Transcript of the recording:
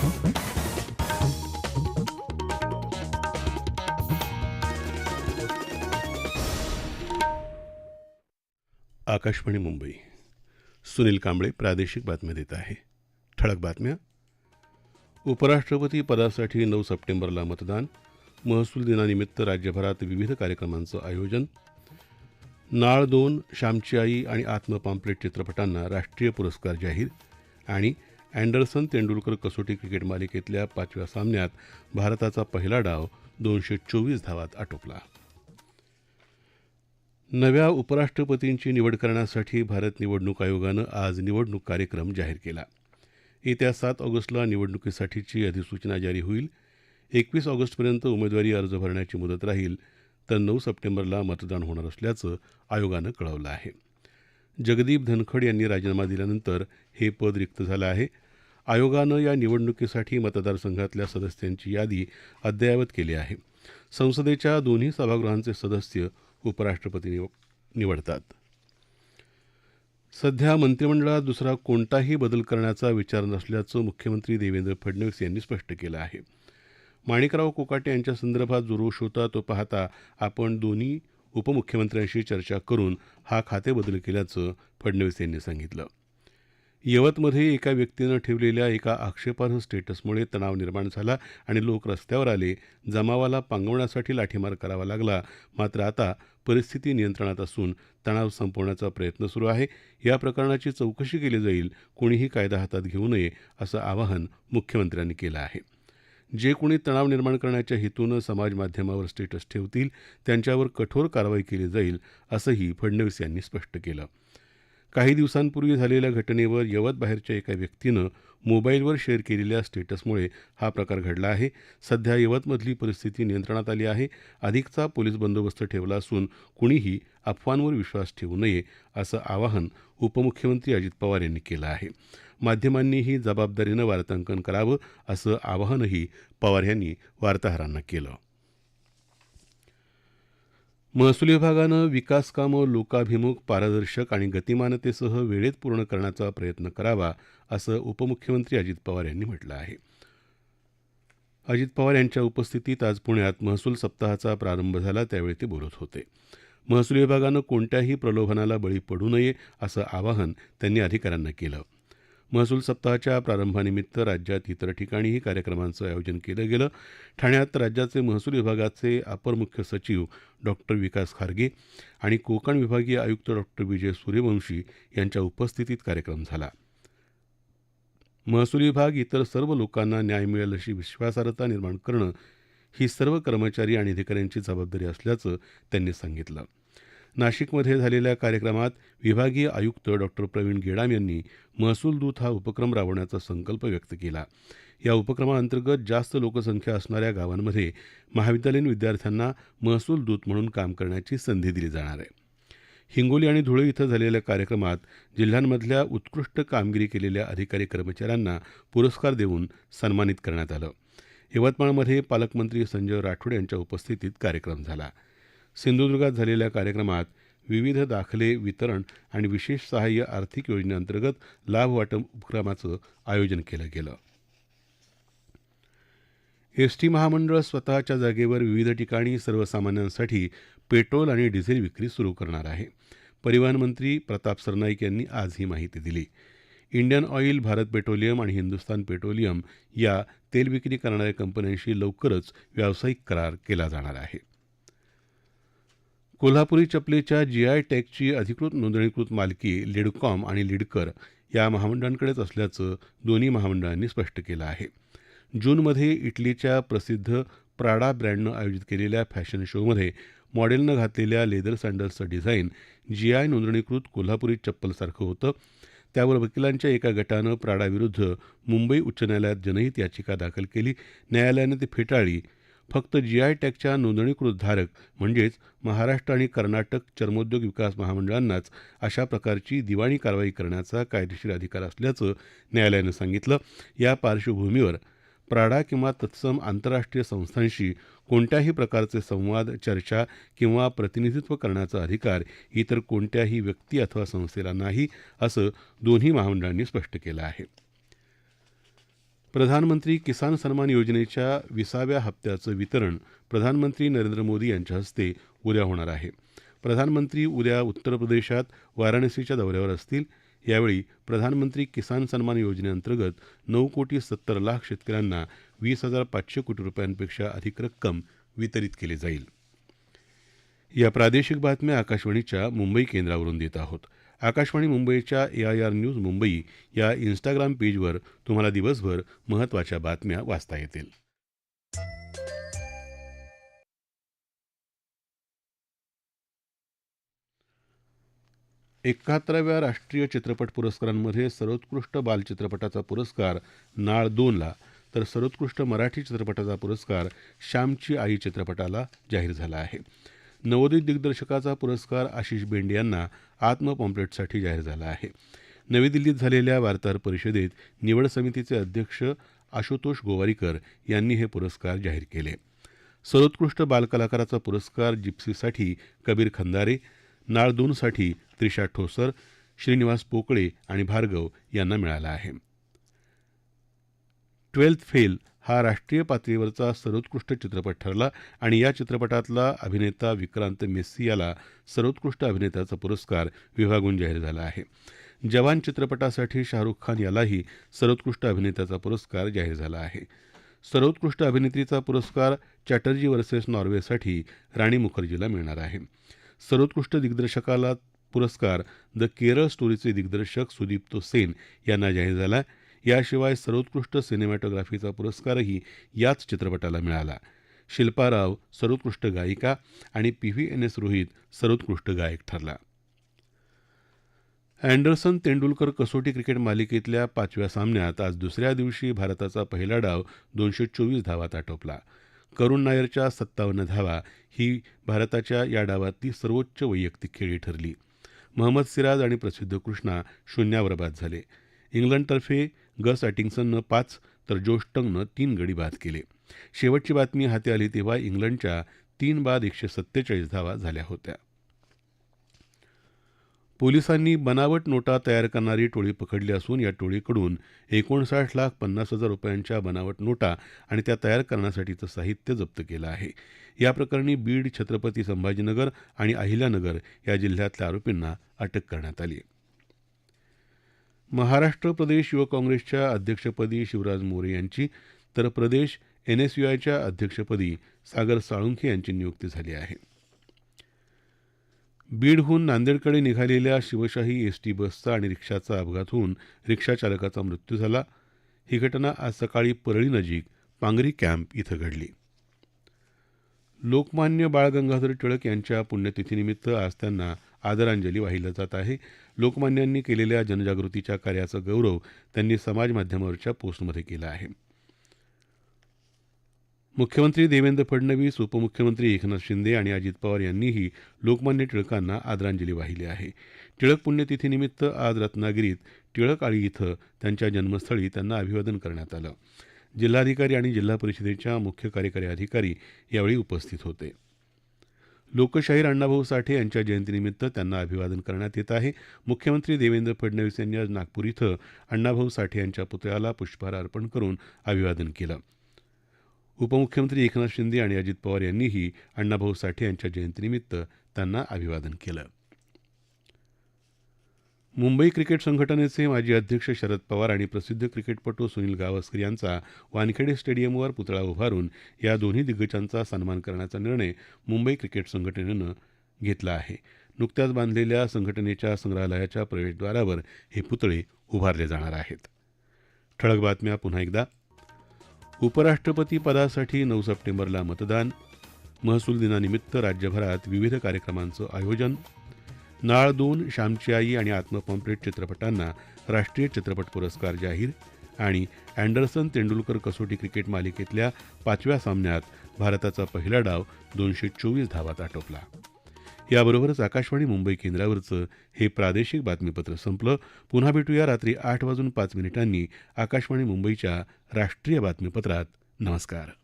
आकाशवाणी मुंबई. सुनील कांबळे प्रादेशिक बातम्या देत आहे. ठळक बातम्या. उपराष्ट्रपती पदासाठी नऊ सप्टेंबरला मतदान महसूल दिनानिमित्त राज्यभरात विविध कार्यक्रमांचं आयोजन. नाळ दोन श्यामची आई आणि आत्मपाम्पलेट चित्रपटांना राष्ट्रीय पुरस्कार जाहीर आणि अँडरसन तेंडुलकर कसोटी क्रिकेट मालिकेतल्या पाचव्या सामन्यात भारताचा पहिला डाव दोनशे चोवीस धावात आटोपला. नव्या उपराष्ट्रपतींची निवड करण्यासाठी भारत निवडणूक आयोगानं आज निवडणूक कार्यक्रम जाहीर केला. येत्या सात ऑगस्टला निवडणुकीसाठीची अधिसूचना जारी होईल. एकवीस ऑगस्टपर्यंत उमेदवारी अर्ज भरण्याची मुदत राहील. तर नऊ सप्टेंबरला मतदान होणार असल्याचं आयोगानं कळवलं आहे. जगदीप धनखड यांनी राजीनामा दिल्यानंतर हे पद रिक्त झालं आहे. आयोगानं या निवडणुकीसाठी मतदारसंघातल्या सदस्यांची यादी अद्ययावत केली आहे. संसदेच्या दोन्ही सभागृहांचे सदस्य उपराष्ट्रपती निव निवडतात. सध्या मंत्रिमंडळात दुसरा कोणताही बदल करण्याचा विचार नसल्याचं मुख्यमंत्री देवेंद्र फडणवीस यांनी स्पष्ट केलं आहे. माणिकराव कोकाटे यांच्या संदर्भात जो रोष होता तो पाहता आपण दोन्ही उपमुख्यमंत्र्यांशी चर्चा करून हा खातेबदल केल्याचं फडणवीस यांनी सांगितलं. यवतमध्ये एका व्यक्तीनं ठेवलेल्या एका आक्षेपार्ह स्टेटसमुळे तणाव निर्माण झाला आणि लोक रस्त्यावर आले. जमावाला पांगवण्यासाठी लाठीमार करावा लागला. मात्र आता परिस्थिती नियंत्रणात असून तणाव संपवण्याचा प्रयत्न सुरू आहे. या प्रकरणाची चौकशी केली जाईल. कोणीही कायदा हातात घेऊ नये असं आवाहन मुख्यमंत्र्यांनी केलं आहे. जे कोणी तणाव निर्माण करण्याच्या हेतूनं समाज माध्यमावर स्टेटस ठेवतील त्यांच्यावर कठोर कारवाई केली जाईल असंही फडणवीस यांनी स्पष्ट केलं. काही दिवसांपूर्वी झालेल्या घटनेवर यवत बाहेरच्या एका व्यक्तीनं मोबाईलवर शेअर केलेल्या स्टेटसमुळे हा प्रकार घडला आहे. सध्या यवतमधली परिस्थिती नियंत्रणात आली आहे. अधिकचा पोलीस बंदोबस्त ठेवला असून कुणीही अफवांवर विश्वास ठेवू नये असं आवाहन उपमुख्यमंत्री अजित पवार यांनी केलं आहे. माध्यमांनीही जबाबदारीनं वार्तांकन करावं असं आवाहनही पवार यांनी वार्ताहरांना केलं. महसूल विभागानं विकास कामं लोकाभिमुख पारदर्शक आणि गतिमानतेसह वेळेत पूर्ण करण्याचा प्रयत्न करावा असं उपमुख्यमंत्री अजित पवार यांनी म्हटलं आहे. अजित पवार यांच्या उपस्थितीत आज पुण्यात महसूल सप्ताहाचा प्रारंभ झाला त्यावेळी ते बोलत होते. महसूल विभागानं कोणत्याही प्रलोभनाला बळी पडू नये असं आवाहन त्यांनी अधिकाऱ्यांना केलं. महसूल सप्ताहाच्या प्रारंभानिमित्त राज्यात इतर ठिकाणीही कार्यक्रमांचं आयोजन केलं गेलं. ठाण्यात राज्याचे महसूल विभागाचे अपर मुख्य सचिव डॉक्टर विकास खारगे आणि कोकण विभागीय आयुक्त डॉक्टर विजय सूर्यवंशी यांच्या उपस्थितीत कार्यक्रम झाला. महसूल विभाग इतर सर्व लोकांना न्याय मिळेल अशी विश्वासार्हता निर्माण करणं ही सर्व कर्मचारी आणि अधिकाऱ्यांची जबाबदारी असल्याचं त्यांनी सांगितलं. नाशिकमध्ये झालेल्या कार्यक्रमात विभागीय आयुक्त डॉक्टर प्रवीण गेडाम यांनी महसूल दूत हा उपक्रम राबवण्याचा संकल्प व्यक्त केला. या उपक्रमाअंतर्गत जास्त लोकसंख्या असणाऱ्या गावांमध्ये महाविद्यालयीन विद्यार्थ्यांना महसूल दूत म्हणून काम करण्याची संधी दिली जाणार आहे. हिंगोली आणि धुळे इथं झालेल्या कार्यक्रमात जिल्ह्यांमधल्या उत्कृष्ट कामगिरी केलेल्या अधिकारी कर्मचाऱ्यांना पुरस्कार देऊन सन्मानित करण्यात आलं. यवतमाळमध्ये पालकमंत्री संजय राठोड यांच्या उपस्थितीत कार्यक्रम झाला. सिंधुदुर्गात झालेल्या कार्यक्रमात विविध दाखले वितरण आणि विशेष सहाय्य आर्थिक योजनेअंतर्गत लाभ वाटप उपक्रमाचं आयोजन केलं गेलं. एस टी महामंडळ स्वतःच्या जागेवर विविध ठिकाणी सर्वसामान्यांसाठी पेट्रोल आणि डिझेल विक्री सुरू करणार आहे. परिवहन मंत्री प्रताप सरनाईक यांनी आज ही माहिती दिली. इंडियन ऑइल भारत पेट्रोलियम आणि हिंदुस्तान पेट्रोलियम या तेल विक्री करणाऱ्या कंपन्यांशी लवकरच व्यावसायिक करार केला जाणार आहे. कोल्हापुरी चपलेच्या जीआय टॅगची अधिकृत नोंदणीकृत मालकी लिडकॉम आणि लिडकर या महामंडळांकडेच असल्याचं दोन्ही महामंडळांनी स्पष्ट केलं आहे. जूनमध्ये इटलीच्या प्रसिद्ध प्राडा ब्रँडनं आयोजित केलेल्या फॅशन शोमध्ये मॉडेलनं घातलेल्या लेदर सँडल्सचं डिझाईन जीआय नोंदणीकृत कोल्हापुरी चप्पलसारखं होतं. त्यावर वकिलांच्या एका गटानं प्राडाविरुद्ध मुंबई उच्च न्यायालयात जनहित याचिका दाखल केली. न्यायालयानं ती फेटाळली. फक्त जीआय टॅगच्या नोंदणीकृत धारक म्हणजेच महाराष्ट्र आणि कर्नाटक चर्मोद्योग विकास महामंडळांनाच अशा प्रकारची दिवाणी कारवाई करण्याचा कायदेशीर अधिकार असल्याचं न्यायालयानं सांगितलं. या पार्श्वभूमीवर प्राडा किंवा तत्सम आंतरराष्ट्रीय संस्थांशी कोणत्याही प्रकारचे संवाद चर्चा किंवा प्रतिनिधित्व करण्याचा अधिकार इतर कोणत्याही व्यक्ती अथवा संस्थेला नाही असं दोन्ही महामंडळांनी स्पष्ट केलं आहे. प्रधानमंत्री किसान सन्मान योजनेच्या विसाव्या हप्त्याचं वितरण प्रधानमंत्री नरेंद्र मोदी यांच्या हस्ते उद्या होणार आहे. प्रधानमंत्री उद्या उत्तर प्रदेशात वाराणसीच्या दौऱ्यावर असतील. यावेळी प्रधानमंत्री किसान सन्मान योजनेअंतर्गत नऊ कोटी सत्तर लाख शेतकऱ्यांना वीस हजार पाचशे कोटी रुपयांपेक्षा अधिक रक्कम वितरित केली जाईल. या प्रादेशिक बातम्या आकाशवाणीच्या मुंबई केंद्रावरून देत आहोत. आकाशवाणी मुंबईच्या A I R news Mumbai या इन्स्टाग्राम पेजवर तुम्हाला दिवसभर महत्त्वाच्या बातम्या वाचता येतील. एकाहत्तराव्या राष्ट्रीय चित्रपट पुरस्कारांमध्ये सर्वोत्कृष्ट बालचित्रपटाचा पुरस्कार नाळ दोनला तर सर्वोत्कृष्ट मराठी चित्रपटाचा पुरस्कार श्यामची आई चित्रपटाला जाहीर झाला आहे. नवोदित दिग्दर्शकाचा पुरस्कार आशिष बेंडे यांना आत्म पॉम्पलेटसाठी जाहीर झाला आहे. नवी दिल्लीत झालेल्या वार्ताहर परिषदेत निवड समितीचे अध्यक्ष आशुतोष गोवारीकर यांनी हे पुरस्कार जाहीर केले. सर्वोत्कृष्ट बालकलाकाराचा पुरस्कार जिप्सीसाठी कबीर खंदारे नाळ दोनसाठी त्रिशा ठोसर श्रीनिवास पोकळे आणि भार्गव यांना मिळाला आहे. ट्वेल्थ फेल हा राष्ट्रीय पातळीवरचा सर्वोत्कृष्ट चित्रपट ठरला आणि या चित्रपटातला अभिनेता विक्रांत मेस्सी याला सर्वोत्कृष्ट अभिनेत्याचा पुरस्कार विभागून जाहीर झाला आहे. जवान चित्रपटासाठी शाहरुख खान यालाही सर्वोत्कृष्ट अभिनेत्याचा पुरस्कार जाहीर झाला आहे. सर्वोत्कृष्ट अभिनेत्रीचा पुरस्कार चॅटर्जी वर्सेस नॉर्वेसाठी राणी मुखर्जीला मिळणार आहे. सर्वोत्कृष्ट दिग्दर्शकाला पुरस्कार द केरळ स्टोरीचे दिग्दर्शक सुदीप्तो सेन यांना जाहीर झाला आहे याशिवाय सर्वोत्कृष्ट सिनेमॅटोग्राफीचा पुरस्कारही याच चित्रपटाला मिळाला. शिल्पा राव सर्वोत्कृष्ट गायिका आणि P V N S Rohit सर्वोत्कृष्ट गायक ठरला. अँडरसन तेंडुलकर कसोटी क्रिकेट मालिकेतल्या पाचव्या सामन्यात आज दुसऱ्या दिवशी भारताचा पहिला डाव दोनशे चोवीस धावात आटोपला. करुण नायरच्या सत्तावन्न धावा ही भारताच्या या डावातली सर्वोच्च वैयक्तिक खेळी ठरली. महम्मद सिराज आणि प्रसिद्ध कृष्णा शून्यावर बाद झाले. इंग्लंडतर्फे गस अॅटिंग्सननं पाच तर जोश टंगनं तीन गडी बाद केले. शेवटची बातमी हाती आली तेव्हा इंग्लंडच्या तीन बाद एकशे सत्तेचाळीस धावा झाल्या होत्या. पोलिसांनी बनावट नोटा तयार करणारी टोळी पकडली असून या टोळीकडून एकोणसाठ लाख पन्नास हजार रुपयांच्या बनावट नोटा आणि त्या तयार करण्यासाठीचं साहित्य जप्त केलं आहे. या प्रकरणी बीड छत्रपती संभाजीनगर आणि अहिल्यानगर या जिल्ह्यातल्या आरोपींना अटक करण्यात आली महाराष्ट्र प्रदेश युवक काँग्रेसच्या अध्यक्षपदी शिवराज मोरे यांची तर प्रदेश एनएसयूआयच्या अध्यक्षपदी सागर साळुंखे यांची नियुक्ती झाली आहे. बीडहून नांदेडकडे निघालेल्या शिवशाही एसटी बसचा आणि रिक्षाचा अपघात होऊन रिक्षाचालकाचा मृत्यू झाला. ही घटना आज सकाळी परळीनजीक पांगरी कॅम्प इथं घडली. लोकमान्य बाळ गंगाधर टिळक यांच्या पुण्यतिथीनिमित्त आज त्यांना आदरांजली वाहिली जात आहे. लोकमान्यांनी केलेल्या जनजागृतीच्या कार्याचा गौरव त्यांनी समाजमाध्यमावरच्या पोस्टमध्ये केला आहे. मुख्यमंत्री देवेंद्र फडणवीस उपमुख्यमंत्री एकनाथ शिंदे आणि अजित पवार यांनीही लोकमान्य टिळकांना आदरांजली वाहिली आहे. टिळक पुण्यतिथीनिमित्त आज रत्नागिरीत टिळक आळी इथं त्यांच्या जन्मस्थळी त्यांना अभिवादन करण्यात आलं. जिल्हाधिकारी आणि जिल्हा परिषदेच्या मुख्य कार्यकारी अधिकारी यावेळी उपस्थित होते. लोकशाहीर अण्णाभाऊ साठे यांच्या जयंतीनिमित्त त्यांना अभिवादन करण्यात येत आहे. मुख्यमंत्री देवेंद्र फडणवीस यांनी आज नागपूर इथं अण्णाभाऊ साठे यांच्या पुतळ्याला पुष्पहार अर्पण करून अभिवादन केलं. उपमुख्यमंत्री एकनाथ शिंदे आणि अजित पवार यांनीही अण्णाभाऊ साठे यांच्या जयंतीनिमित्त त्यांना अभिवादन केलं. मुंबई क्रिकेट संघटनेचे माजी अध्यक्ष शरद पवार आणि प्रसिद्ध क्रिकेटपटू सुनील गावस्कर यांचा वानखेडे स्टेडियमवर पुतळा उभारून या दोन्ही दिग्गजांचा सन्मान करण्याचा निर्णय मुंबई क्रिकेट संघटनेनं घेतला आहे. नुकत्याच बांधलेल्या संघटनेच्या संग्रहालयाच्या प्रवेशद्वारावर हे पुतळे उभारले जाणार आहेत. ठळक बातम्या पुन्हा एकदा. उपराष्ट्रपती पदासाठी नऊ सप्टेंबरला मतदान. महसूल दिनानिमित्त राज्यभरात विविध कार्यक्रमांचं आयोजन. नाळ दोन श्यामची आई आणि आत्मपॉम्प्लेट चित्रपटांना राष्ट्रीय चित्रपट पुरस्कार जाहीर आणि अँडरसन तेंडुलकर कसोटी क्रिकेट मालिकेतल्या पाचव्या सामन्यात भारताचा पहिला डाव दोनशे चोवीस धावात आटोपला. याबरोबरच आकाशवाणी मुंबई केंद्रावरचं हे प्रादेशिक बातमीपत्र संपलं. पुन्हा भेटूया रात्री आठ वाजून पाच मिनिटांनी आकाशवाणी मुंबईच्या राष्ट्रीय बातमीपत्रात. नमस्कार.